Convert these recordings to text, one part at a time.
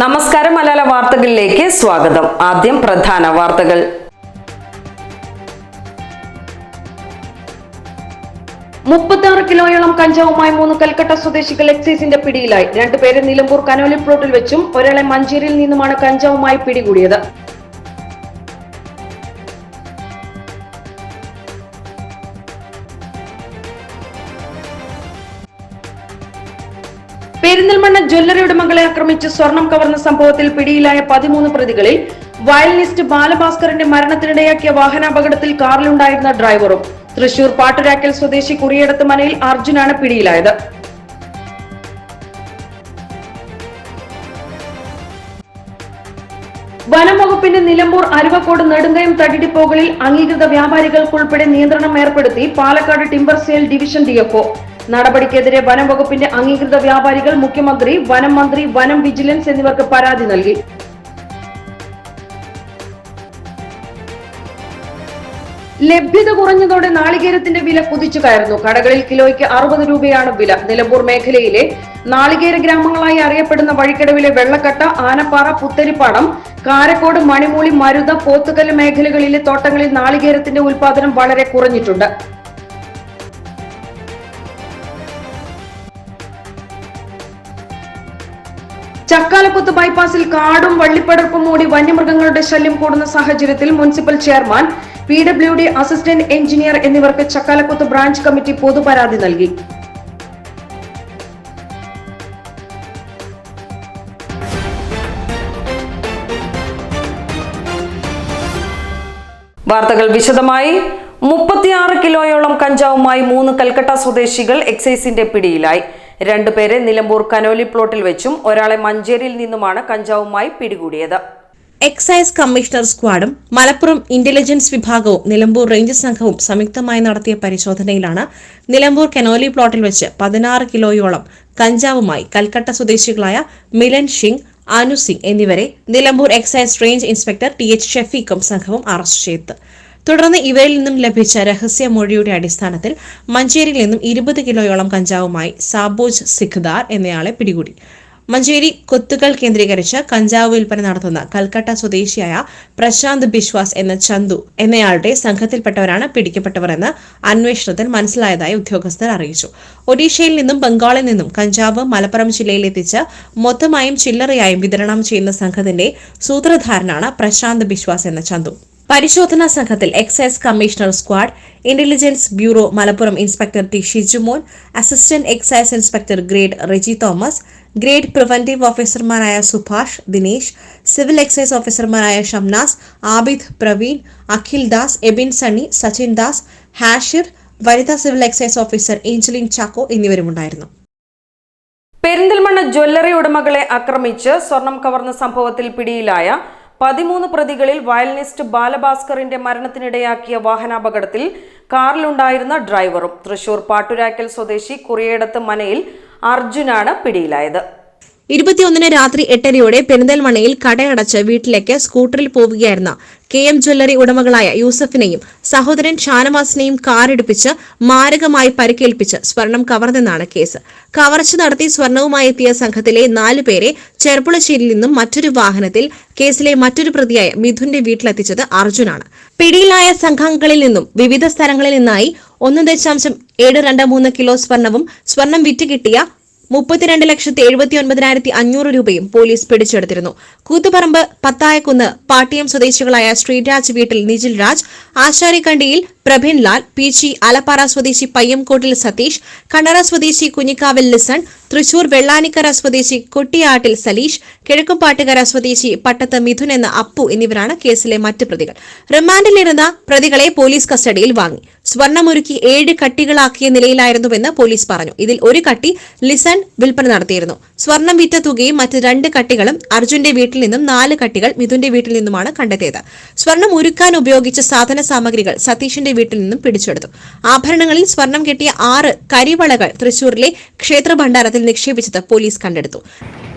നമസ്കാരം മലയാള വാർത്തകളിലേക്ക് സ്വാഗതം. ആദ്യം പ്രധാന വാർത്തകൾ. മുപ്പത്തി കിലോയോളം കഞ്ചാവുമായി മൂന്ന് കൽക്കട്ട സ്വദേശികൾ എക്സൈസിന്റെ പിടിയിലായി. രണ്ടുപേരെ നിലമ്പൂർ കനോലി പ്ലോട്ടിൽ വെച്ചും ഒരാളെ മഞ്ചേരിയിൽ നിന്നുമാണ് കഞ്ചാവുമായി പിടികൂടിയത്. പെരിന്തൽമണ്ണ ജ്വല്ലറി ഉടമകളെ ആക്രമിച്ച് സ്വർണം കവർന്ന സംഭവത്തിൽ പിടിയിലായ പതിമൂന്ന് പ്രതികളിൽ വയലിനിസ്റ്റ് ബാലഭാസ്കറിന്റെ മരണത്തിനിടയാക്കിയ വാഹനാപകടത്തിൽ കാറിലുണ്ടായിരുന്ന ഡ്രൈവറും തൃശൂർ പാട്ടുരാക്കൽ സ്വദേശി കുറിയടത്ത് മനയിൽ അർജുനാണ് പിടിയിലായത്. വനംവകുപ്പിന്റെ നിലമ്പൂർ അരുവക്കോട് നെടുങ്കയം തടിടിപ്പോകളിൽ അംഗീകൃത വ്യാപാരികൾക്കുൾപ്പെടെ നിയന്ത്രണം ഏർപ്പെടുത്തി Palakkad timber sale division DFO നടപടിക്കെതിരെ വനംവകുപ്പിന്റെ അംഗീകൃത വ്യാപാരികൾ മുഖ്യമന്ത്രി വനം മന്ത്രി വനം വിജിലൻസ് എന്നിവർക്ക് പരാതി നൽകി. ലഭ്യത കുറഞ്ഞതോടെ നാളികേരത്തിന്റെ വില കുതിച്ചു കയറുന്നു. കടകളിൽ കിലോയ്ക്ക് അറുപത് രൂപയാണ് വില. നിലമ്പൂർ മേഖലയിലെ നാളികേര ഗ്രാമങ്ങളായി അറിയപ്പെടുന്ന വഴിക്കടവിലെ വെള്ളക്കട്ട ആനപ്പാറ പുത്തരിപ്പാടം കാരക്കോട് മണിമൂളി മരുത പോത്തുകല്ല് മേഖലകളിലെ തോട്ടങ്ങളിൽ നാളികേരത്തിന്റെ ഉൽപാദനം വളരെ കുറഞ്ഞിട്ടുണ്ട്. ചക്കാലക്കുത്ത് ബൈപ്പാസിൽ കാടും വള്ളിപ്പടർപ്പും മൂടി വന്യമൃഗങ്ങളുടെ ശല്യം കൂടുന്ന സാഹചര്യത്തിൽ municipal chairman P W D assistant engineer എന്നിവർക്ക് ചക്കാലക്കുത്ത് ബ്രാഞ്ച് കമ്മിറ്റി പൊതുപരാതി നൽകി. വാർത്തകൾ വിശദമായി. മുപ്പത്തിയാറ് കിലോയോളം കഞ്ചാവുമായി മൂന്ന് കൽക്കട്ട സ്വദേശികൾ എക്സൈസിന്റെ പിടിയിലായി. രണ്ടുപേരെ നിലമ്പൂർ കനോലി പ്ലോട്ടിൽ വെച്ചും ഒരാളെ മഞ്ചേരിയിൽ നിന്നുമാണ് കഞ്ചാവുമായി പിടികൂടിയത്. എക്സൈസ് കമ്മീഷണർ സ്ക്വാഡും മലപ്പുറം ഇന്റലിജൻസ് വിഭാഗവും നിലമ്പൂർ റേഞ്ച് സംഘവും സംയുക്തമായി നടത്തിയ പരിശോധനയിലാണ് നിലമ്പൂർ കനോലി പ്ലോട്ടിൽ വെച്ച് പതിനാറ് കിലോയോളം കഞ്ചാവുമായി കൽക്കട്ട സ്വദേശികളായ മിലൻ സിംഗ് അനു സിംഗ് എന്നിവരെ Nilambur excise range inspector T H ഷെഫീഖും സംഘവും അറസ്റ്റ് ചെയ്തത് തുടർന്ന് ഇവരിൽ നിന്നും ലഭിച്ച രഹസ്യ മൊഴിയുടെ അടിസ്ഥാനത്തിൽ മഞ്ചേരിയിൽ നിന്നും ഇരുപത് കിലോയോളം കഞ്ചാവുമായി സാബോജ് സിഖ്ദാർ എന്നയാളെ പിടികൂടി. മഞ്ചേരി കൊത്തുകൾ കേന്ദ്രീകരിച്ച് കഞ്ചാവ് വിൽപ്പന നടത്തുന്ന കൽക്കട്ട സ്വദേശിയായ പ്രശാന്ത് ബിശ്വാസ് എന്ന ചന്തു എന്നയാളുടെ സംഘത്തിൽപ്പെട്ടവരാണ് പിടിക്കപ്പെട്ടവർ എന്ന് അന്വേഷണത്തിൽ മനസ്സിലായതായി ഉദ്യോഗസ്ഥർ അറിയിച്ചു. ഒഡീഷയിൽ നിന്നും ബംഗാളിൽ നിന്നും കഞ്ചാവ് മലപ്പുറം ജില്ലയിൽ എത്തിച്ച് മൊത്തമായും ചില്ലറയായും വിതരണം ചെയ്യുന്ന സംഘത്തിന്റെ സൂത്രധാരനാണ് പ്രശാന്ത് ബിശ്വാസ് എന്ന ചന്തു. പരിശോധനാ സംഘത്തിൽ excise commissioner squad intelligence bureau Malappuram inspector T Shijumon assistant excise inspector grade Reji Thomas grade preventive ഓഫീസർമാരായ സുഭാഷ് ദിനേശ് സിവിൽ എക്സൈസ് ഓഫീസർമാരായ ഷംനാസ് ആബിദ് പ്രവീൺ അഖിൽ ദാസ് എബിൻ സണ്ണി സച്ചിൻ ദാസ് ഹാഷിർ വനിതാ civil excise officer Angeline Chacko എന്നിവരുമുണ്ടായിരുന്നു. Perinthalmanna jewellery ഉടമകളെ ആക്രമിച്ച് സ്വർണം കവർന്ന സംഭവത്തിൽ പിടിയിലായ പതിമൂന്ന് പ്രതികളിൽ വയലിനിസ്റ്റ് ബാലഭാസ്കറിന്റെ മരണത്തിനിടയാക്കിയ വാഹനാപകടത്തിൽ കാറിലുണ്ടായിരുന്ന ഡ്രൈവറും തൃശൂർ പാട്ടുരാക്കൽ സ്വദേശി കുറിയേടത്ത് മനയിൽ അർജുനാണ് പിടിയിലായത്. ഇരുപത്തിയൊന്നിന് രാത്രി എട്ടരയോടെ പെരിന്തൽമണ്ണയിൽ കടയടച്ച് വീട്ടിലേക്ക് സ്കൂട്ടറിൽ പോവുകയായിരുന്ന കെ എം ജ്വല്ലറി ഉടമകളായ യൂസഫിനെയും സഹോദരൻ ഷാനവാസിനെയും കാറിടിപ്പിച്ച് മാരകമായി പരിക്കേൽപ്പിച്ച് സ്വർണം കവർന്നെന്നാണ് കേസ്. കവർച്ച നടത്തി സ്വർണവുമായി എത്തിയ സംഘത്തിലെ നാലു പേരെ ചെർപ്പുളശ്ശേരിയിൽ നിന്നും മറ്റൊരു വാഹനത്തിൽ കേസിലെ മറ്റൊരു പ്രതിയായ മിഥുന്റെ വീട്ടിലെത്തിച്ചത് അർജുനാണ്. പിടിയിലായ സംഘാംഗങ്ങളിൽ നിന്നും വിവിധ സ്ഥലങ്ങളിൽ നിന്നായി ഒന്ന് ദശാംശം ഏഴ് രണ്ട് മൂന്ന് കിലോ സ്വർണവും സ്വർണം വിറ്റുകിട്ടിയ മുപ്പത്തിരണ്ട് ലക്ഷത്തി എഴുപത്തി ഒൻപതിനായിരത്തി അഞ്ഞൂറ് രൂപയും പോലീസ് പിടിച്ചെടുത്തിരുന്നു. കൂത്തുപറമ്പ് പത്തായക്കുന്ന് പാട്ടിയം സ്വദേശികളായ ശ്രീരാജ് വീട്ടിൽ നിജിൽ രാജ് ആശാരിക്കണ്ടിയിൽ പ്രഭിൻ ലാൽ പി ജി അലപ്പാറ സ്വദേശി പയ്യംകോട്ടിൽ സതീഷ് കണ്ണറ സ്വദേശി കുഞ്ഞിക്കാവിൽ ലിസൺ തൃശൂർ വെള്ളാനിക്കര സ്വദേശി കൊട്ടിയാട്ടിൽ സലീഷ് കിഴക്കുംപാട്ടുകര സ്വദേശി പട്ടത്ത് മിഥുൻ എന്ന അപ്പു എന്നിവരാണ് കേസിലെ മറ്റ് പ്രതികൾ. റിമാൻഡിലിരുന്ന പ്രതികളെ പോലീസ് കസ്റ്റഡിയിൽ വാങ്ങി. സ്വർണമൊരുക്കി ഏഴ് കട്ടികളാക്കിയ നിലയിലായിരുന്നുവെന്ന് പോലീസ് പറഞ്ഞു. ഇതിൽ ഒരു കട്ടി ലിസൺ വിൽപ്പന നടത്തിയിരുന്നു. സ്വർണം വിറ്റ തുകയും മറ്റ് രണ്ട് കട്ടികളും അർജുന്റെ വീട്ടിൽ നിന്നും നാല് കട്ടികൾ മിഥുന്റെ വീട്ടിൽ നിന്നുമാണ് കണ്ടെത്തിയത്. സ്വർണം ഒരുക്കാൻ ഉപയോഗിച്ച സാധന സാമഗ്രികൾ സതീഷിന്റെ വീട്ടിൽ നിന്നും പിടിച്ചെടുത്തു. ആഭരണങ്ങളിൽ സ്വർണം കെട്ടിയ ആറ് കരിവളകൾ തൃശൂരിലെ ക്ഷേത്ര ഭണ്ഡാരത്തിൽ നിക്ഷേപിച്ചത് പോലീസ് കണ്ടെടുത്തു.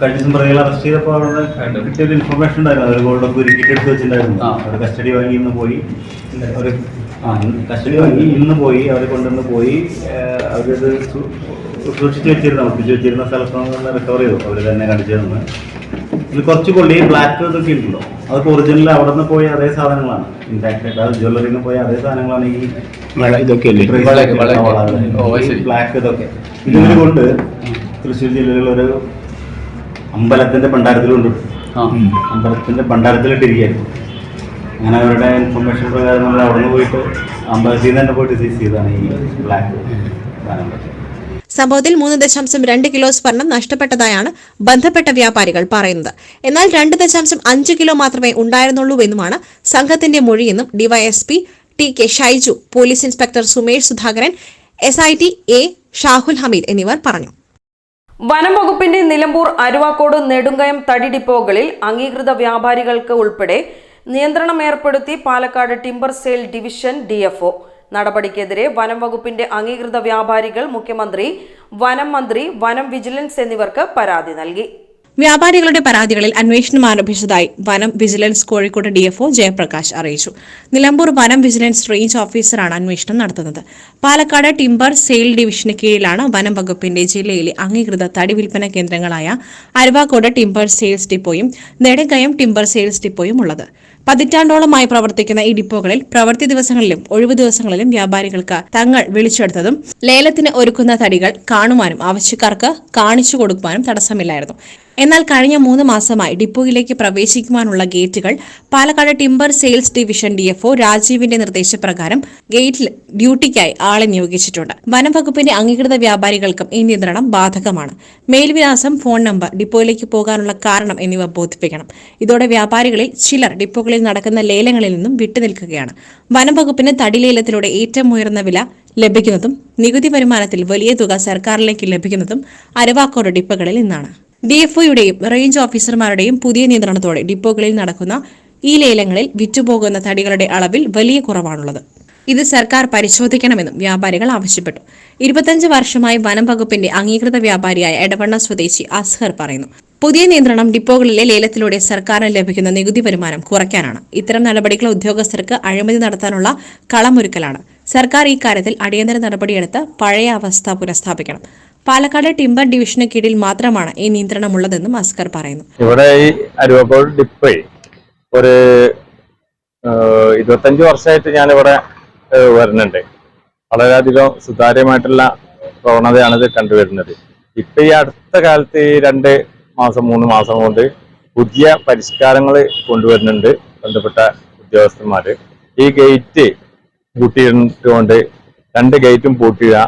കഴിഞ്ഞ ദിവസം പ്രതികളെ അറസ്റ്റ് ചെയ്തപ്പോൾ അവിടെ കിട്ടിയൊരു ഇൻഫർമേഷൻ ഉണ്ടായിരുന്നു. അവർ ഗോൾഡൊക്കെ ഉരുക്കിയിട്ട് എടുത്ത് വെച്ചിട്ടുണ്ടായിരുന്നു. അവർ കസ്റ്റഡി വാങ്ങി ഇന്ന് പോയി. കസ്റ്റഡി വാങ്ങി ഇന്ന് പോയി അവരെ കൊണ്ടുവന്ന് പോയി അവരത് സൂക്ഷിച്ച് വെച്ചിരുന്നു ഒപ്പിച്ച് വെച്ചിരുന്ന സ്ഥലത്ത് നിന്ന് റിക്കവർ ചെയ്തു അവർ തന്നെ കാണിച്ചു ഇത് ഇതിൽ കുറച്ച് കൊള്ളി ബ്ലാക്ക് ഇതൊക്കെ ഉണ്ടല്ലോ അതൊക്കെ ഒറിജിനൽ അവിടെ നിന്ന് പോയ അതേ സാധനങ്ങളാണ്. ഇൻഫാക്ട് ആയിട്ട് അത് ജ്വല്ലറിയിൽ നിന്ന് പോയ അതേ സാധനങ്ങളാണ് ഈ ഇതൊക്കെ ബ്ലാക്ക് ഇതൊക്കെ. ഇതിനെ കൊണ്ട് തൃശ്ശൂർ ഒരു അമ്പലത്തിന്റെ ഭണ്ഡാരത്തിലുണ്ട്. അമ്പലത്തിന്റെ ഭണ്ഡാരത്തിലിട്ടിരിക്കുകയായിരുന്നു. അങ്ങനെ അവരുടെ ഇൻഫർമേഷൻ പ്രകാരം നമ്മൾ അവിടെ നിന്ന് പോയിട്ട് അമ്പലത്തിൽ നിന്ന് തന്നെ പോയിട്ട് സീസ് ചെയ്താണ് ഈ ബ്ലാക്ക് സംഭവത്തിൽ മൂന്ന് ദശാംശം രണ്ട് കിലോ സ്വർണം നഷ്ടപ്പെട്ടതായാണ് ബന്ധപ്പെട്ട വ്യാപാരികൾ പറയുന്നത്. എന്നാൽ രണ്ട് ദശാംശം അഞ്ച് കിലോ മാത്രമേ ഉണ്ടായിരുന്നുള്ളൂ എന്നുമാണ് സംഘത്തിന്റെ മൊഴിയെന്നും DYSP T K Shaiju police inspector Sumesh Sudhakaran S I T A Shahul Hameed എന്നിവർ പറഞ്ഞു. വനം വകുപ്പിന്റെ നിലമ്പൂർ അരുവാക്കോട് നെടുങ്കയം തടി ഡിപ്പോകളിൽ അംഗീകൃത വ്യാപാരികൾക്ക് ഉൾപ്പെടെ നിയന്ത്രണം ഏർപ്പെടുത്തി Palakkad timber sale division DFO. നടപടിക്കെതിരെ വനം വകുപ്പിന്റെ അംഗീകൃത വ്യാപാരികൾ മുഖ്യമന്ത്രി വനം മന്ത്രി വനം വിജിലൻസ് എന്നിവർക്ക് പരാതി നൽകി. വ്യാപാരികളുടെ പരാതികളിൽ അന്വേഷണം ആരംഭിച്ചതായി വനം വിജിലൻസ് കോഴിക്കോട് ഡിഎഫ്ഒ ജയപ്രകാശ് അറിയിച്ചു. നിലമ്പൂർ വനം വിജിലൻസ് റേഞ്ച് ഓഫീസറാണ് അന്വേഷണം നടത്തുന്നത്. പാലക്കാട് ടിംബർ സെയിൽ ഡിവിഷന് കീഴിലാണ് വനം വകുപ്പിന്റെ ജില്ലയിലെ അംഗീകൃത തടി വിൽപ്പന കേന്ദ്രങ്ങളായ അരുവാക്കോട് ടിംബർ സെയിൽസ് ഡിപ്പോയും നെടുങ്കയം ടിംബർ സെയിൽസ് ഡിപ്പോയും ഉള്ളത്. പതിറ്റാണ്ടോളമായി പ്രവർത്തിക്കുന്ന ഈ ഡിപ്പോകളിൽ പ്രവൃത്തി ദിവസങ്ങളിലും ഒഴിവു ദിവസങ്ങളിലും വ്യാപാരികൾക്ക് തങ്ങൾ വിളിച്ചെടുത്തതും ലേലത്തിന് ഒരുക്കുന്ന തടികൾ കാണുവാനും ആവശ്യക്കാർക്ക് കാണിച്ചു കൊടുക്കുവാനും തടസ്സമില്ലായിരുന്നു. എന്നാൽ കഴിഞ്ഞ മൂന്ന് മാസമായി ഡിപ്പോയിലേക്ക് പ്രവേശിക്കുവാനുള്ള ഗേറ്റുകൾ Palakkad timber sales division DFO രാജീവിന്റെ നിർദ്ദേശപ്രകാരം ഗേറ്റിൽ ഡ്യൂട്ടിക്കായി ആളെ നിയോഗിച്ചിട്ടുണ്ട്. വനം വകുപ്പിന്റെ അംഗീകൃത വ്യാപാരികൾക്കും ഈ നിയന്ത്രണം ബാധകമാണ്. മേൽവിലാസം ഫോൺ നമ്പർ ഡിപ്പോയിലേക്ക് പോകാനുള്ള കാരണം എന്നിവ ബോധിപ്പിക്കണം. ഇതോടെ വ്യാപാരികളിൽ ചിലർ ഡിപ്പോകളിൽ നടക്കുന്ന ലേലങ്ങളിൽ നിന്നും വിട്ടുനിൽക്കുകയാണ്. വനം വകുപ്പിന് തടി ലേലത്തിലൂടെ ഏറ്റവും ഉയർന്ന വില ലഭിക്കുന്നതും നികുതി വരുമാനത്തിൽ വലിയ തുക സർക്കാരിലേക്ക് ലഭിക്കുന്നതും അരവാക്കോട് ഡിപ്പോകളിൽ നിന്നാണ്. ഡിഎഫ്ഒയുടെയും റേഞ്ച് ഓഫീസർമാരുടെയും പുതിയ നിയന്ത്രണത്തോടെ ഡിപ്പോകളിൽ നടക്കുന്ന ഈ ലേലങ്ങളിൽ വിറ്റുപോകുന്ന തടികളുടെ അളവിൽ വലിയ കുറവാണുള്ളത്. ഇത് സർക്കാർ പരിശോധിക്കണമെന്നും വ്യാപാരികൾ ആവശ്യപ്പെട്ടു. ഇരുപത്തഞ്ച് വർഷമായി വനം വകുപ്പിന്റെ അംഗീകൃത വ്യാപാരിയായ എടവണ്ണ സ്വദേശി അസ്ഹർ പറയുന്നു. പുതിയ നിയന്ത്രണം ഡിപ്പോകളിലെ ലേലത്തിലൂടെ സർക്കാരിന് ലഭിക്കുന്ന നികുതി വരുമാനം കുറയ്ക്കാനാണ്. ഇത്തരം നടപടികൾ ഉദ്യോഗസ്ഥർക്ക് അഴിമതി നടത്താനുള്ള കളമൊരുക്കലാണ്. സർക്കാർ ഇക്കാര്യത്തിൽ അടിയന്തര നടപടിയെടുത്ത് പഴയ അവസ്ഥ പുനഃസ്ഥാപിക്കണം. പാലക്കാട് ടിംബർ ഡിവിഷന് കീഴിൽ മാത്രമാണ് ഈ നിയന്ത്രണമുള്ളതെന്നും അസ്കർ പറയുന്നു. ഇവിടെ ഈ അരുവക്കോട് ഡിപ്പേ ഒരു ഇരുപത്തഞ്ച് വർഷമായിട്ട് ഞാനിവിടെ വരുന്നുണ്ട്. വളരെയധികം സുതാര്യമായിട്ടുള്ള പ്രവണതയാണ് ഇത് കണ്ടുവരുന്നത്. ഇപ്പൊ ഈ അടുത്ത കാലത്ത് ഈ രണ്ട് മാസം മൂന്ന് മാസം കൊണ്ട് പുതിയ പരിഷ്കാരങ്ങൾ കൊണ്ടുവരുന്നുണ്ട് ബന്ധപ്പെട്ട ഉദ്യോഗസ്ഥന്മാര്. ഈ ഗേറ്റ് പൂട്ടിയിട്ടുകൊണ്ട് രണ്ട് ഗേറ്റും പൂട്ടിയിടുക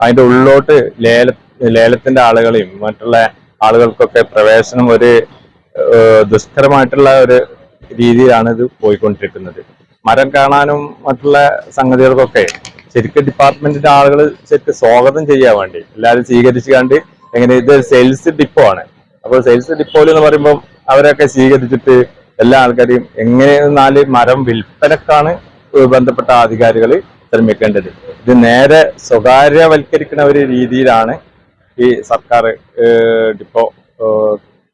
അതിന്റെ ഉള്ളിലോട്ട് ലേല ലേലത്തിന്റെ ആളുകളെയും മറ്റുള്ള ആളുകൾക്കൊക്കെ പ്രവേശനം ഒരു ദുഷ്കരമായിട്ടുള്ള ഒരു രീതിയിലാണ് ഇത് പോയിക്കൊണ്ടിരിക്കുന്നത്. മരം കാണാനും മറ്റുള്ള സംഗതികൾക്കൊക്കെ ശരിക്കും ഡിപ്പാർട്ട്മെന്റിന്റെ ആളുകൾ ശരിക്കും സ്വാഗതം ചെയ്യാൻ വേണ്ടി എല്ലാവരും സ്വീകരിച്ചു കണ്ട് എങ്ങനെ ഇത് സെയിൽസ് ഡിപ്പോ ആണ്. അപ്പോൾ സെയിൽസ് ഡിപ്പോയിൽ എന്ന് പറയുമ്പോൾ അവരൊക്കെ സ്വീകരിച്ചിട്ട് എല്ലാ ആൾക്കാരെയും എങ്ങനെ നാല് മരം വിൽപ്പനക്കാണ് ബന്ധപ്പെട്ട അധികാരികൾ ശ്രമിക്കേണ്ടത് ഇത് നേരെ സ്വകാര്യവൽക്കരിക്കുന്ന ഒരു രീതിയിലാണ് ഈ സർക്കാർ ഡിപ്പോ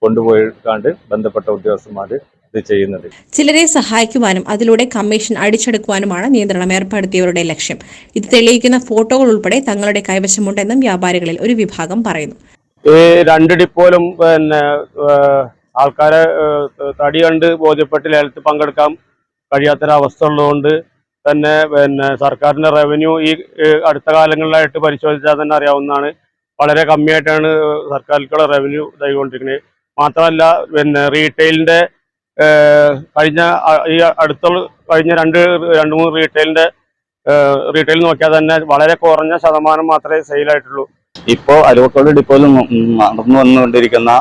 കൊണ്ടുപോയിക്കാണ്ട് ബന്ധപ്പെട്ട ഉദ്യോഗസ്ഥന്മാർ ഇത് ചെയ്യുന്നത്. ചിലരെ സഹായിക്കുവാനും അതിലൂടെ കമ്മീഷൻ അടിച്ചെടുക്കുവാനുമാണ് നിയന്ത്രണം ഏർപ്പെടുത്തിയവരുടെ ലക്ഷ്യം. ഇത് തെളിയിക്കുന്ന ഫോട്ടോകൾ ഉൾപ്പെടെ തങ്ങളുടെ കൈവശമുണ്ടെന്നും വ്യാപാരികളിൽ ഒരു വിഭാഗം പറയുന്നു. ഈ രണ്ട് ഡിപ്പോലും പിന്നെ ആൾക്കാരെ തടി കണ്ട് ബോധ്യപ്പെട്ട് ലേലത്തിൽ പങ്കെടുക്കാൻ കഴിയാത്തൊരവസ്ഥ ഉള്ളതുകൊണ്ട് തന്നെ പിന്നെ സർക്കാരിന്റെ റവന്യൂ ഈ അടുത്ത കാലങ്ങളിലായിട്ട് പരിശോധിച്ചാൽ തന്നെ അറിയാവുന്നതാണ്. വളരെ കമ്മിയായിട്ടാണ് സർക്കാരിലേക്കുള്ള റവന്യൂ ഇതായിക്കൊണ്ടിരിക്കുന്നത് മാത്രമല്ല പിന്നെ റീറ്റെയിലിന്റെ കഴിഞ്ഞ ഈ അടുത്തുള്ള കഴിഞ്ഞ രണ്ട് രണ്ട് മൂന്ന് റീറ്റെയിലിന്റെ റീറ്റെയിൽ നോക്കിയാൽ തന്നെ വളരെ കുറഞ്ഞ ശതമാനം മാത്രമേ സെയിലായിട്ടുള്ളൂ ഇപ്പോൾ അരുവക്കോട് ഡിപ്പോയിൽ നടന്നു വന്നുകൊണ്ടിരിക്കുന്ന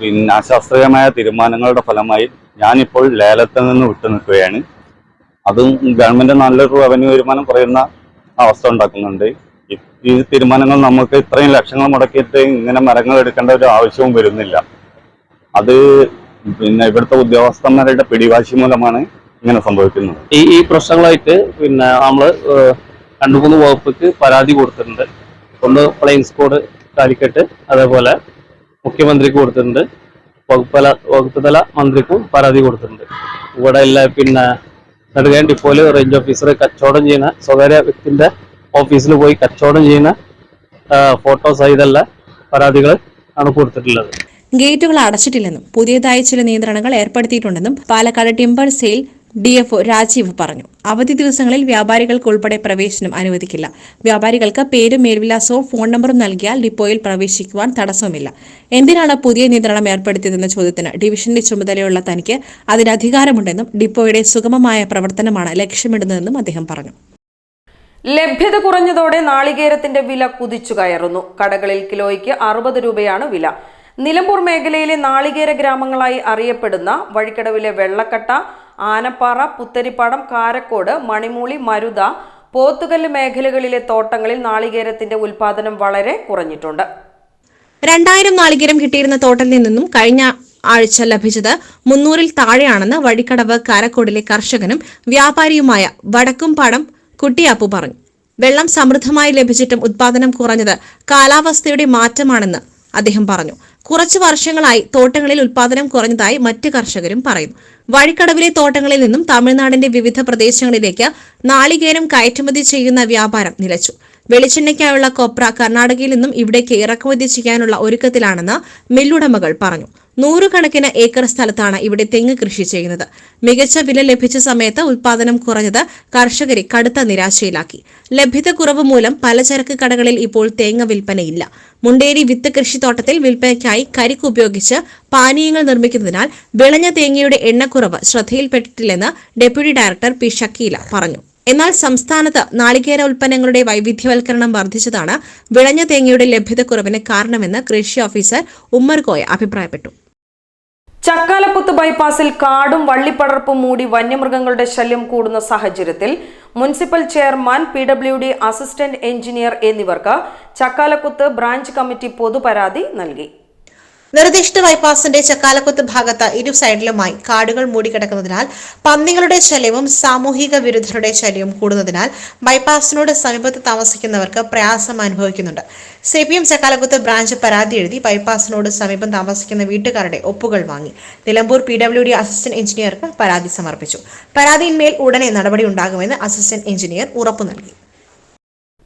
പിന്നെ അശാസ്ത്രീയമായ തീരുമാനങ്ങളുടെ ഫലമായി ഞാനിപ്പോൾ ലേലത്തിൽ നിന്ന് വിട്ടു നിൽക്കുകയാണ് അതും ഗവൺമെന്റ് നല്ലൊരു റവന്യൂ വരുമാനം കുറയുന്ന അവസ്ഥ ഉണ്ടാക്കുന്നുണ്ട്. ഈ- തീരുമാനങ്ങൾ നമുക്ക് ഇത്രയും ലക്ഷങ്ങൾ മുടക്കിയിട്ട് ഇങ്ങനെ മരങ്ങൾ എടുക്കേണ്ട ഒരു ആവശ്യവും വരുന്നില്ല. അത് പിന്നെ ഇവിടുത്തെ ഉദ്യോഗസ്ഥന്മാരുടെ പിടിവാശി മൂലമാണ് ഇങ്ങനെ സംഭവിക്കുന്നത്. ഈ ഈ പ്രശ്നങ്ങളായിട്ട് പിന്നെ നമ്മൾ രണ്ടു മൂന്ന് വകുപ്പിക്ക് പരാതി കൊടുത്തിട്ടുണ്ട്. ഒന്ന് പ്ലെയിൻസ് കോഡ് കാലിക്കട്ട് അതേപോലെ മുഖ്യമന്ത്രിക്ക് കൊടുത്തിട്ടുണ്ട്. വകുപ്പല വകുപ്പ് തല മന്ത്രിക്കും പരാതി കൊടുത്തിട്ടുണ്ട്. ഇവിടെ എല്ലാ പിന്നെ നെടുകയം ഡിപ്പോയിൽ റേഞ്ച് ഓഫീസർ കച്ചവടം ചെയ്യുന്ന സ്വകാര്യ വ്യക്തിന്റെ ഓഫീസിൽ പോയി കച്ചവടം ചെയ്യുന്ന ഫോട്ടോ സഹിതല്ല പരാതികൾ ആണ് കൊടുത്തിട്ടുള്ളത്. ഗേറ്റുകൾ അടച്ചിട്ടില്ലെന്നും പുതിയതായി ചില നിയന്ത്രണങ്ങൾ ഏർപ്പെടുത്തിയിട്ടുണ്ടെന്നും Palakkad timber sale DFO Rajeev പറഞ്ഞു. അവധി ദിവസങ്ങളിൽ വ്യാപാരികൾക്ക് ഉൾപ്പെടെ പ്രവേശനം അനുവദിക്കില്ല. വ്യാപാരികൾക്ക് പേരും മേൽവിലാസവും ഫോൺ നമ്പറും നൽകിയാൽ ഡിപ്പോയിൽ പ്രവേശിക്കുവാൻ തടസ്സമില്ല എന്തിനാണ് പുതിയ നിയന്ത്രണം ഏർപ്പെടുത്തിയതെന്ന ചോദ്യത്തിന് ഡിവിഷന്റെ ചുമതലയുള്ള തനിക്ക് അതിന് അധികാരമുണ്ടെന്നും ഡിപ്പോയുടെ സുഗമമായ പ്രവർത്തനമാണ് ലക്ഷ്യമിടുന്നതെന്നും അദ്ദേഹം പറഞ്ഞു. ലഭ്യത കുറഞ്ഞതോടെ നാളികേരത്തിന്റെ വില കുതിച്ചു കയറുന്നു കടകളിൽ കിലോയ്ക്ക് അറുപത് രൂപയാണ് വില. നിലമ്പൂർ മേഖലയിലെ നാളികേര ഗ്രാമങ്ങളായി അറിയപ്പെടുന്ന വഴിക്കടവിലെ വെള്ളക്കട്ട ആനപ്പാറ പുത്തരിപ്പാടം കാരക്കോട് മണിമൂളി മരുത പോത്തുകല്ല് മേഖലകളിലെ തോട്ടങ്ങളിൽ നാളികേരത്തിന്റെ ഉൽപാദനം വളരെ കുറഞ്ഞിട്ടുണ്ട്. രണ്ടായിരം നാളികേരം കിട്ടിയിരുന്ന തോട്ടത്തിൽ നിന്നും കഴിഞ്ഞ ആഴ്ച ലഭിച്ചത് മുന്നൂറിൽ താഴെയാണെന്ന് വഴിക്കടവ് കാരക്കോടിലെ കർഷകനും വ്യാപാരിയുമായ വടക്കുംപാടം കുട്ടിയാപ്പു പറഞ്ഞു. വെള്ളം സമൃദ്ധമായി ലഭിച്ചിട്ടും ഉത്പാദനം കുറഞ്ഞത് കാലാവസ്ഥയുടെ മാറ്റമാണെന്ന് അദ്ദേഹം പറഞ്ഞു. കുറച്ചു വർഷങ്ങളായി തോട്ടങ്ങളിൽ ഉൽപാദനം കുറഞ്ഞതായി മറ്റ് കർഷകരും പറയുന്നു. വഴിക്കടവിലെ തോട്ടങ്ങളിൽ നിന്നും തമിഴ്നാടിന്റെ വിവിധ പ്രദേശങ്ങളിലേക്ക് നാളികേരം കയറ്റുമതി ചെയ്യുന്ന വ്യാപാരം നിലച്ചു. വെളിച്ചെണ്ണയ്ക്കായുള്ള കൊപ്ര കർണാടകയിൽ നിന്നും ഇവിടേക്ക് ഇറക്കുമതി ചെയ്യാനുള്ള ഒരുക്കത്തിലാണെന്ന് മില്ലുടമകൾ പറഞ്ഞു. നൂറുകണക്കിന് ഏക്കർ സ്ഥലത്താണ് ഇവിടെ തെങ്ങ് കൃഷി ചെയ്യുന്നത്. മികച്ച വില ലഭിച്ച സമയത്ത് ഉൽപാദനം കുറഞ്ഞത് കർഷകരെ കടുത്ത നിരാശയിലാക്കി. ലഭ്യതക്കുറവ് മൂലം പലചരക്ക് കടകളിൽ ഇപ്പോൾ തേങ്ങ വിൽപ്പനയില്ല. മുണ്ടേരി വിത്ത് കൃഷിത്തോട്ടത്തിൽ വിൽപ്പനയ്ക്കായി കരിക്ക് ഉപയോഗിച്ച് പാനീയങ്ങൾ നിർമ്മിക്കുന്നതിനാൽ വിളഞ്ഞ തേങ്ങയുടെ എണ്ണക്കുറവ് ശ്രദ്ധയിൽപ്പെട്ടിട്ടില്ലെന്ന് ഡെപ്യൂട്ടി ഡയറക്ടർ പി ഷക്കീല പറഞ്ഞു. എന്നാൽ സംസ്ഥാനത്ത് നാളികേര ഉൽപ്പന്നങ്ങളുടെ വൈവിധ്യവൽക്കരണം വർദ്ധിച്ചതാണ് വിളഞ്ഞ തേങ്ങയുടെ ലഭ്യതക്കുറവിന് കാരണമെന്ന് കൃഷി ഓഫീസർ ഉമ്മർകോയ അഭിപ്രായപ്പെട്ടു. ചക്കാലക്കുത്ത് ബൈപ്പാസിൽ കാടും വള്ളിപ്പടർപ്പും മൂടി വന്യമൃഗങ്ങളുടെ ശല്യം കൂടുന്ന സാഹചര്യത്തിൽ municipal chairman P W D assistant engineer എന്നിവർക്ക് ചക്കാലക്കുത്ത് ബ്രാഞ്ച് കമ്മിറ്റി പൊതുപരാതി നൽകി. നിർദ്ദിഷ്ട ബൈപ്പാസിന്റെ ചക്കാലക്കുത്ത് ഭാഗത്ത് ഇരു സൈഡിലുമായി കാടുകൾ മൂടിക്കിടക്കുന്നതിനാൽ പന്നികളുടെ ശല്യവും സാമൂഹിക വിരുദ്ധരുടെ ശല്യവും കൂടുന്നതിനാൽ ബൈപ്പാസിനോട് സമീപത്ത് താമസിക്കുന്നവർക്ക് പ്രയാസം അനുഭവിക്കുന്നുണ്ട്. C P M Chakkalakuthu branch പരാതി എഴുതി ബൈപ്പാസിനോട് സമീപം താമസിക്കുന്ന വീട്ടുകാരുടെ ഒപ്പുകൾ വാങ്ങി. Nilambur P W D assistant എഞ്ചിനീയർക്ക് പരാതി സമർപ്പിച്ചു. പരാതിയിന്മേൽ ഉടനെ നടപടി ഉണ്ടാകുമെന്ന് അസിസ്റ്റന്റ് എഞ്ചിനീയർ ഉറപ്പു നൽകി.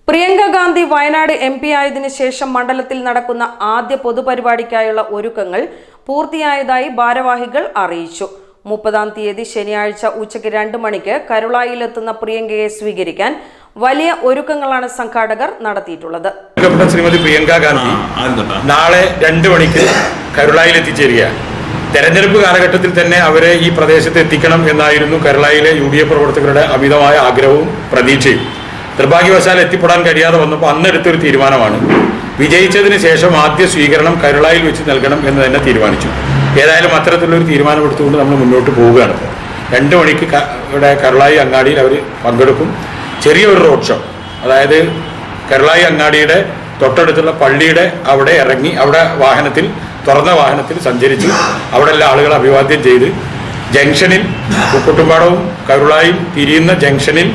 പ്രിയങ്ക ഗാന്ധി വയനാട് എം പി ആയതിനു ശേഷം മണ്ഡലത്തിൽ നടക്കുന്ന ആദ്യ പൊതുപരിപാടിക്കായുള്ള ഒരുക്കങ്ങൾ പൂർത്തിയായതായി ഭാരവാഹികൾ അറിയിച്ചു. മുപ്പതാം തീയതി ശനിയാഴ്ച ഉച്ചയ്ക്ക് രണ്ട് മണിക്ക് കരുളായിലെത്തുന്ന പ്രിയങ്കയെ സ്വീകരിക്കാൻ വലിയ ഒരുക്കങ്ങളാണ് സംഘാടകർ നടത്തിയിട്ടുള്ളത്. ശ്രീമതി പ്രിയങ്ക ഗാന്ധി നാളെ രണ്ട് മണിക്ക് കരുളായിൽ എത്തിച്ചേരുകയാണ് തെരഞ്ഞെടുപ്പ് കാലഘട്ടത്തിൽ തന്നെ അവരെ ഈ പ്രദേശത്ത് എത്തിക്കണം എന്നായിരുന്നു കരുളായിലെ യു ഡി എഫ് പ്രവർത്തകരുടെ അമിതമായ ആഗ്രഹവും പ്രതീക്ഷയും. നിർഭാഗ്യവശാൽ എത്തിപ്പെടാൻ കഴിയാതെ വന്നപ്പോൾ അന്നെടുത്തൊരു തീരുമാനമാണ്. വിജയിച്ചതിന് ശേഷം ആദ്യ സ്വീകരണം കരുളായിൽ വെച്ച് നൽകണം എന്ന് തന്നെ തീരുമാനിച്ചു. ഏതായാലും അത്തരത്തിലുള്ളൊരു തീരുമാനം എടുത്തുകൊണ്ട് നമ്മൾ മുന്നോട്ട് പോവുകയാണ്. രണ്ട് മണിക്ക് ഇവിടെ കരുളായി അങ്ങാടിയിൽ അവർ പങ്കെടുക്കും. ചെറിയൊരു റോഡ് ഷോ അതായത് കരുളായി അങ്ങാടിയുടെ തൊട്ടടുത്തുള്ള പള്ളിയുടെ അവിടെ ഇറങ്ങി അവിടെ വാഹനത്തിൽ തുറന്ന വാഹനത്തിൽ സഞ്ചരിച്ച് അവിടെ എല്ലാ ആളുകളെ അഭിവാദ്യം ചെയ്ത് ജംഗ്ഷനിൽ കുക്കുട്ടുംപാടവും കരുളായും തിരിയുന്ന ജംഗ്ഷനിൽ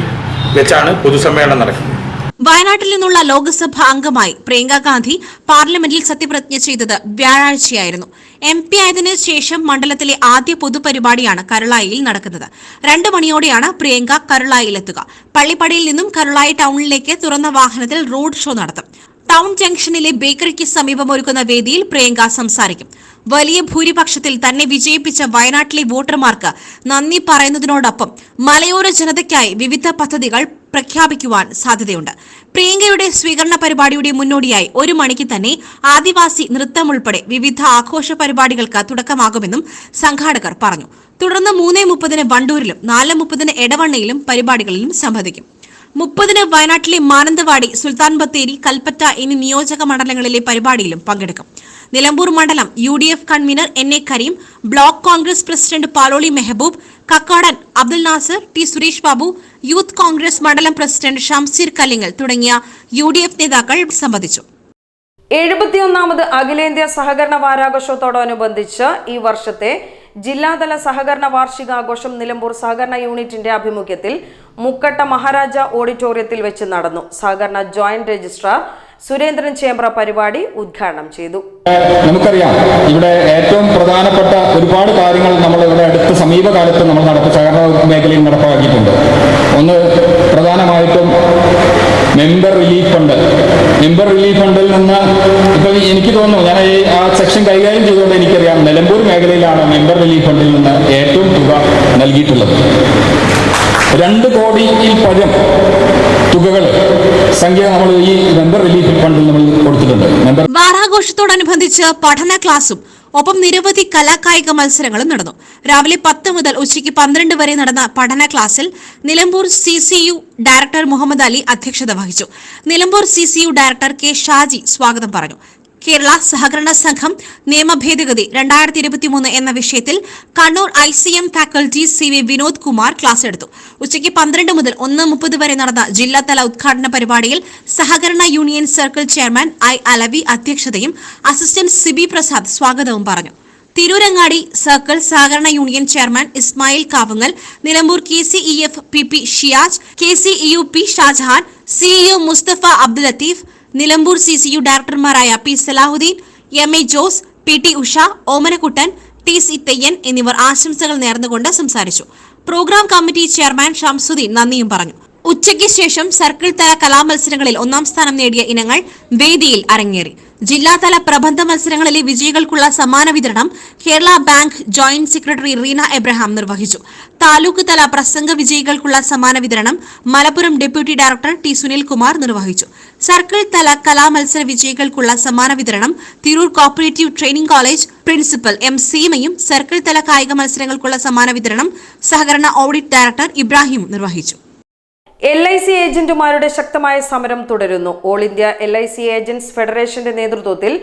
വെച്ചാണ് പൊതുസമ്മേളനം നടക്കുന്നത്. വയനാട്ടിൽ നിന്നുള്ള ലോക്സഭ അംഗമായി പ്രിയങ്ക ഗാന്ധി പാർലമെന്റിൽ സത്യപ്രതിജ്ഞ ചെയ്തത് വ്യാഴാഴ്ചയായിരുന്നു. എം പി ആയതിനു ശേഷം മണ്ഡലത്തിലെ ആദ്യ പൊതുപരിപാടിയാണ് കരുളായിയിൽ നടക്കുന്നത്. രണ്ട് മണിയോടെയാണ് പ്രിയങ്ക കരുളായിലെത്തുക. പള്ളിപ്പടിയിൽ നിന്നും കരുളായി ടൗണിലേക്ക് തുറന്ന വാഹനത്തിൽ റോഡ് ഷോ നടത്തും. ടൗൺ ജംഗ്ഷനിലെ ബേക്കറിക്ക് സമീപം ഒരുക്കുന്ന വേദിയിൽ പ്രിയങ്ക സംസാരിക്കും. വലിയ ഭൂരിപക്ഷത്തിൽ തന്നെ വിജയിപ്പിച്ച വയനാട്ടിലെ വോട്ടർമാർക്ക് നന്ദി പറയുന്നതിനോടൊപ്പം മലയോര ജനതയ്ക്കായി വിവിധ പദ്ധതികൾ പ്രഖ്യാപിക്കുവാൻ സാധ്യതയുണ്ട്. പ്രിയങ്കയുടെ സ്വീകരണ പരിപാടിയുടെ മുന്നോടിയായി ഒരു മണിക്ക് തന്നെ ആദിവാസി നൃത്തം ഉൾപ്പെടെ വിവിധ ആഘോഷ പരിപാടികൾക്ക് തുടക്കമാകുമെന്നും സംഘാടകർ പറഞ്ഞു. തുടർന്ന് മൂന്നേ മുപ്പതിന് വണ്ടൂരിലും നാല് മുപ്പതിന് എടവണ്ണയിലും പരിപാടികളിലും സംബന്ധിക്കും. മുപ്പതിന് വയനാട്ടിലെ മാനന്തവാടി സുൽത്താൻ ബത്തേരി കൽപ്പറ്റ എന്നീ നിയോജക മണ്ഡലങ്ങളിലെ പരിപാടിയിലും പങ്കെടുക്കും. നിലമ്പൂർ മണ്ഡലം U D F convener N A Kareem block Congress president Paloli Mehaboob Kakkadan Abdul Nasar T Suresh Babu youth Congress മണ്ഡലം പ്രസിഡന്റ് ഷംസീർ കല്ലിങ്ങൽ തുടങ്ങിയ യു ഡി എഫ് നേതാക്കൾ സംബന്ധിച്ചു. എഴുപത്തിയൊന്നാമത് അഖിലേന്ത്യാ സഹകരണ വാരാഘോഷത്തോടനുബന്ധിച്ച് ഈ വർഷത്തെ ജില്ലാതല സഹകരണ വാർഷികാഘോഷം നിലമ്പൂർ സഹകരണ യൂണിറ്റിന്റെ ആഭിമുഖ്യത്തിൽ മുക്കട്ട മഹാരാജ ഓഡിറ്റോറിയത്തിൽ വെച്ച് നടന്നു. സഹകരണ ജോയിന്റ് രജിസ്ട്രാർ സുരേന്ദ്രൻ ചേമ്പ്ര പരിപാടി ഉദ്ഘാടനം ചെയ്തു. നമുക്കറിയാം ഇവിടെ ഏറ്റവും പ്രധാനപ്പെട്ട ഒരുപാട് കാര്യങ്ങൾ നമ്മൾ ഇവിടെ അടുത്ത സമീപകാലത്ത് നമ്മൾ നടപ്പ് സഹകരണ മേഖലയിൽ നടപ്പാക്കിയിട്ടുണ്ട്. ഒന്ന് പ്രധാനമായിട്ടും member relief fund member relief ഫണ്ടിൽ നിന്ന് ഇപ്പൊ എനിക്ക് തോന്നുന്നു ഞാൻ ഈ ആ സെക്ഷൻ കൈകാര്യം ചെയ്തുകൊണ്ട് എനിക്കറിയാം നിലമ്പൂർ മേഖലയിലാണ് മെമ്പർ റിലീഫ് ഫണ്ടിൽ നിന്ന് ഏറ്റവും തുക നൽകിയിട്ടുള്ളത്. രണ്ട് കോടിയിൽ പരം തുകകൾ സംഖ്യ നമ്മൾ ഈ മെമ്പർ റിലീഫ് ഫണ്ടിൽ നമ്മൾ കൊടുത്തിട്ടുണ്ട്. മെമ്പർ വാരാഘോഷത്തോടനുബന്ധിച്ച് പഠന ക്ലാസും ഒപ്പം നിരവധി കലാകായിക മത്സരങ്ങളും നടന്നു. രാവിലെ പത്ത് മുതൽ ഉച്ചയ്ക്ക് പന്ത്രണ്ട് വരെ നടന്ന പഠന ക്ലാസിൽ Nilambur C C U director Muhammad Ali അധ്യക്ഷത വഹിച്ചു. Nilambur C C U director K Shaji സ്വാഗതം പറഞ്ഞു. കേരള സഹകരണ സംഘം നിയമഭേദഗതി രണ്ടായിരത്തി ഇരുപത്തിമൂന്ന് എന്ന വിഷയത്തിൽ Kannur I C M faculty C V Vinod Kumar class എടുത്തു. ഉച്ചയ്ക്ക് പന്ത്രണ്ട് മുതൽ ഒന്ന് മുപ്പത് വരെ നടന്ന ജില്ലാതല ഉദ്ഘാടന പരിപാടിയിൽ സഹകരണ union circle chairman I Alavi അധ്യക്ഷതയും assistant Sibi Prasad സ്വാഗതവും പറഞ്ഞു. തിരൂരങ്ങാടി സർക്കിൾ സഹകരണ union chairman Ismail Kavungal Nilambur K C E F P P Shiyaj K C E U P Shajahan CEO Musthafa Abdul Latheef Nilambur C C U ഡയറക്ടർമാരായ P Salahuddin M A Jose P T Usha Omanakuttan T C Theyyan എന്നിവർ ആശംസകൾ നേർന്നുകൊണ്ട് സംസാരിച്ചു. Programme committee chairman Shamsuddin നന്ദിയും പറഞ്ഞു. ഉച്ചയ്ക്ക് ശേഷം circle തല കലാമത്സരങ്ങളിൽ ഒന്നാം സ്ഥാനം നേടിയ ഇനങ്ങൾ വേദിയിൽ അരങ്ങേറി. ജില്ലാതല പ്രബന്ധ മത്സരങ്ങളിലെ വിജയികൾക്കുള്ള സമ്മാന വിതരണം Kerala bank joint secretary Reena Abraham നിർവഹിച്ചു. താലൂക്ക് തല പ്രസംഗ വിജയികൾക്കുള്ള സമ്മാന വിതരണം Malappuram deputy director T Sunilkumar നിർവഹിച്ചു. സർക്കിൾ തല കലാമത്സര വിജയികൾക്കുള്ള സമ്മാന വിതരണം Tirur cooperative training college principal M സീമയും circle തല കായിക മത്സരങ്ങൾക്കുള്ള സമ്മാന വിതരണം സഹകരണ ഓഡിറ്റ് ഡയറക്ടർ ഇബ്രാഹിം നിർവഹിച്ചു. എൽ ഐ സി ഏജന്റുമാരുടെ ശക്തമായ സമരം തുടരുന്നു. All India L I C agents ഫെഡറേഷന്റെ നേതൃത്വത്തിൽ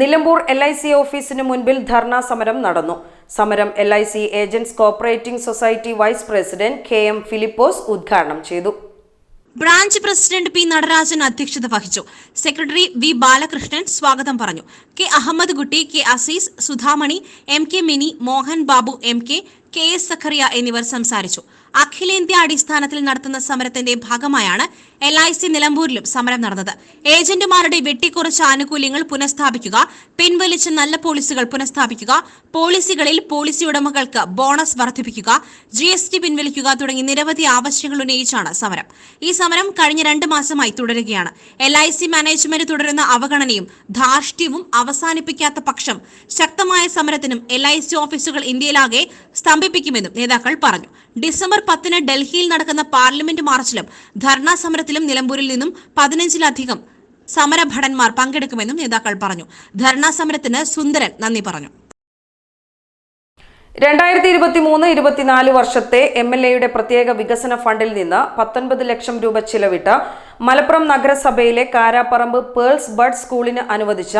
നിലമ്പൂർ എൽ ഐ സി ഓഫീസിന് മുൻപിൽ ധർണാ സമരം നടന്നു. സമരം L I C agents cooperating society vice president K M Philipose ഉദ്ഘാടനം ചെയ്തു. ബ്രാഞ്ച് പ്രസിഡന്റ് പി നടരാജൻ അധ്യക്ഷത വഹിച്ചു. സെക്രട്ടറി വി ബാലകൃഷ്ണൻ സ്വാഗതം പറഞ്ഞു. K Ahammed Kutty K Azeez Sudhamani M K Mini Mohan Babu M K K S Sakhariya എന്നിവർ സംസാരിച്ചു. അഖിലേന്ത്യാ അടിസ്ഥാനത്തിൽ നടത്തുന്ന സമരത്തിന്റെ ഭാഗമായാണ് എൽ ഐ സി നിലമ്പൂരിലും സമരം നടന്നത്. ഏജന്റുമാരുടെ വെട്ടിക്കുറച്ച ആനുകൂല്യങ്ങൾ പുനഃസ്ഥാപിക്കുക പിൻവലിച്ച നല്ല പോളിസികൾ പുനഃസ്ഥാപിക്കുക പോളിസികളിൽ പോളിസി ഉടമകൾക്ക് ബോണസ് വർദ്ധിപ്പിക്കുക ജി എസ് ടി പിൻവലിക്കുക തുടങ്ങി നിരവധി ആവശ്യങ്ങൾ ഉന്നയിച്ചാണ് സമരം. ഈ സമരം കഴിഞ്ഞ രണ്ട് മാസമായി തുടരുകയാണ്. എൽ ഐ സി മാനേജ്മെന്റ് തുടരുന്ന അവഗണനയും ധാർഷ്ട്യവും അവസാനിപ്പിക്കാത്ത പക്ഷം ശക്തമായ സമരത്തിനും എൽ ഐ സി ഓഫീസുകൾ ഇന്ത്യയിലാകെ സ്തംഭിപ്പിക്കുമെന്നും നേതാക്കൾ പറഞ്ഞു. ഡിസംബർ പത്തിന് ഡൽഹിയിൽ നടക്കുന്ന പാർലമെന്റ് മാർച്ചിലും ധർണാ സമരത്തിലും നിലമ്പൂരിൽ നിന്നും പതിനഞ്ചിലധികം സമരഭടന്മാർ പങ്കെടുക്കുമെന്നും നേതാക്കൾ പറഞ്ഞു. ധർണാ സമരത്തിന് സുന്ദരൻ നന്ദി പറഞ്ഞു. രണ്ടായിരത്തി ഇരുപത്തി മൂന്ന് ഇരുപത്തിനാല് വർഷത്തെ എം എൽ എയുടെ പ്രത്യേക വികസന ഫണ്ടിൽ നിന്ന് പത്തൊൻപത് ലക്ഷം രൂപ ചിലവിട്ട് മലപ്പുറം നഗരസഭയിലെ കാരാപ്പറമ്പ് പേൾസ് ബഡ് സ്കൂളിന് അനുവദിച്ച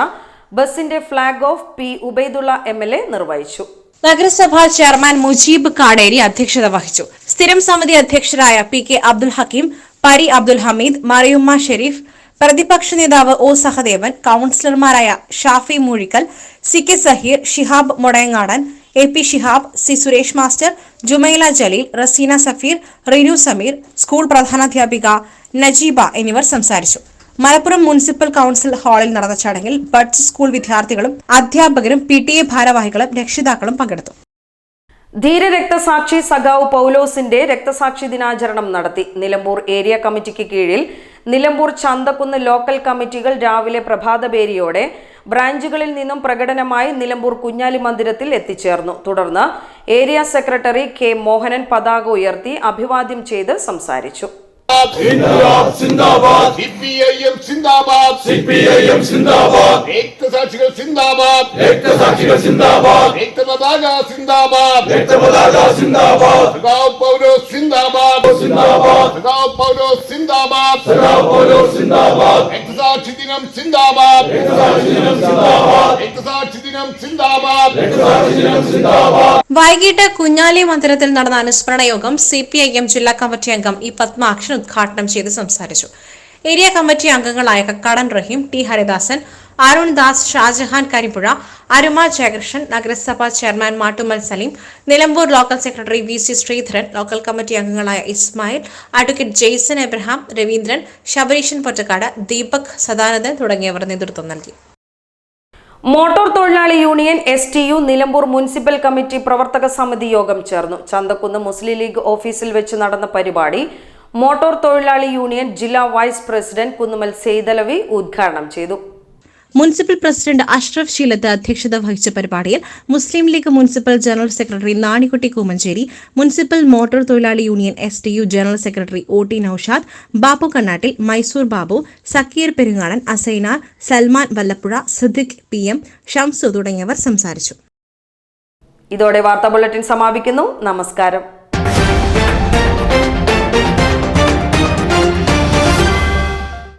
ബസിന്റെ flag off P Ubaidulla A നിർവഹിച്ചു. നഗരസഭാ ചെയർമാൻ മുജീബ് കാടേരി അധ്യക്ഷത വഹിച്ചു. സ്ഥിരം സമിതി അധ്യക്ഷരായ പി കെ അബ്ദുൽ ഹക്കീം പരി അബ്ദുൽ ഹമീദ് മറിയുമ്മ ഷെരീഫ് പ്രതിപക്ഷ നേതാവ് O Sahadevan കൌൺസിലർമാരായ Shafi Moozhikkal C K Saheer Shihab Modayangadan A P Shihab C Suresh master Jumaila Jaleel Raseena Safeer Rinu Sameer school പ്രധാനാധ്യാപിക Najeeba എന്നിവർ സംസാരിച്ചു. മലപ്പുറം മുനിസിപ്പൽ കൌൺസിൽ ഹാളിൽ നടന്ന ചടങ്ങിൽ ബഡ്സ് സ്കൂൾ വിദ്യാർത്ഥികളും അധ്യാപകരും പി ടി എ ഭാരവാഹികളും രക്ഷിതാക്കളും പങ്കെടുത്തു. ധീരരക്തസാക്ഷി സഖാവ് പൗലോസിന്റെ രക്തസാക്ഷി ദിനാചരണം നടത്തി. നിലമ്പൂർ ഏരിയ കമ്മിറ്റിക്ക് കീഴിൽ നിലമ്പൂർ ചന്തക്കുന്ന് ലോക്കൽ കമ്മിറ്റികൾ രാവിലെ പ്രഭാതപേരിയോടെ ബ്രാഞ്ചുകളിൽ നിന്നും പ്രകടനമായി നിലമ്പൂർ കുഞ്ഞാലി മന്ദിരത്തിൽ എത്തിച്ചേർന്നു. തുടർന്ന് ഏരിയ സെക്രട്ടറി കെ മോഹനൻ പതാക ഉയർത്തി അഭിവാദ്യം ചെയ്ത് സംസാരിച്ചു. സിപിഐഎം സിന്ദാബാദ്. സിപിഐഎം സിന്ദാബാദ്. രക്തസാക്ഷികൾ സിന്ദാബാദ്. രക്തസാക്ഷികൾ സിന്ദാബാദ്. രക്തപതാക സിന്ദാബാദ്. രക്തപതാക സിന്ദാബാദ്. സഖാവ് പൗലോസ് സിന്ദാബാദ്. സിന്ദാബാദ്. സഖാവ് പൗലോസ് സിന്ദാബാദ്. സഖാവ് പൗലോസ് സിന്ദാബാദ്. രക്തസാക്ഷി ദിനം സിന്ദാബാദ്. രക്തസാക്ഷി ദിനം സിന്ദാബാദ്. രക്തസാക്ഷി ദിനം സിന്ദാബാദ്. രക്തസാക്ഷി ദിനം സിന്ദാബാദ്. വൈകിട്ട് കുഞ്ഞാലി മന്ദിരത്തിൽ നടന്ന അനുസ്മരണ യോഗം സി പി ഐ എം ജില്ലാ കമ്മിറ്റി അംഗം ഇ പത്മാക്ഷൻ ഉദ്ഘാടനം ചെയ്ത് സംസാരിച്ചു. ഏരിയ കമ്മിറ്റി അംഗങ്ങളായ കക്കാടൻ റഹീം ടി ഹരിദാസൻ അരുൺ ദാസ് ഷാജഹാൻ കരിപ്പുഴ അരുമ ജയകൃഷ്ണൻ നഗരസഭാ chairman Mattummal Saleem Nilambur local secretary V C Sreedharan local committee അംഗങ്ങളായ ഇസ്മായിൽ അഡ്വക്കേറ്റ് ജെയ്സൺ എബ്രഹാം രവീന്ദ്രൻ ശബരീഷൻ പൊറ്റക്കാട് ദീപക് സദാനന്ദൻ തുടങ്ങിയവർ നേതൃത്വം നൽകി. മോട്ടോർ തൊഴിലാളി union S T U Nilambur municipal committee പ്രവർത്തക സമിതി യോഗം ചേർന്നു. ചന്തക്കുന്ന് മുസ്ലിം ലീഗ് ഓഫീസിൽ വെച്ച് നടന്ന പരിപാടി മോട്ടോർ തൊഴിലാളി യൂണിയൻ ജില്ലാ വൈസ് പ്രസിഡന്റ് കുന്നുമൽ സെയ്തലവി ഉദ്ഘാടനം ചെയ്തു. മുനിസിപ്പൽ പ്രസിഡന്റ് അഷ്റഫ് ശീലത്ത് അധ്യക്ഷത വഹിച്ച പരിപാടിയിൽ Muslim League municipal general secretary Nanikutty Koomancheri municipal motor തൊഴിലാളി union S T U general secretary O T Noushad Babu Kannattil Mysore Babu Sakkeer Perungadan Asainar Salman Vallappuzha Siddique P M Shamsu തുടങ്ങിയവർ സംസാരിച്ചു. ഇതോടെ വാർത്താ bulletin സമാപിക്കുന്നു. നമസ്കാരം.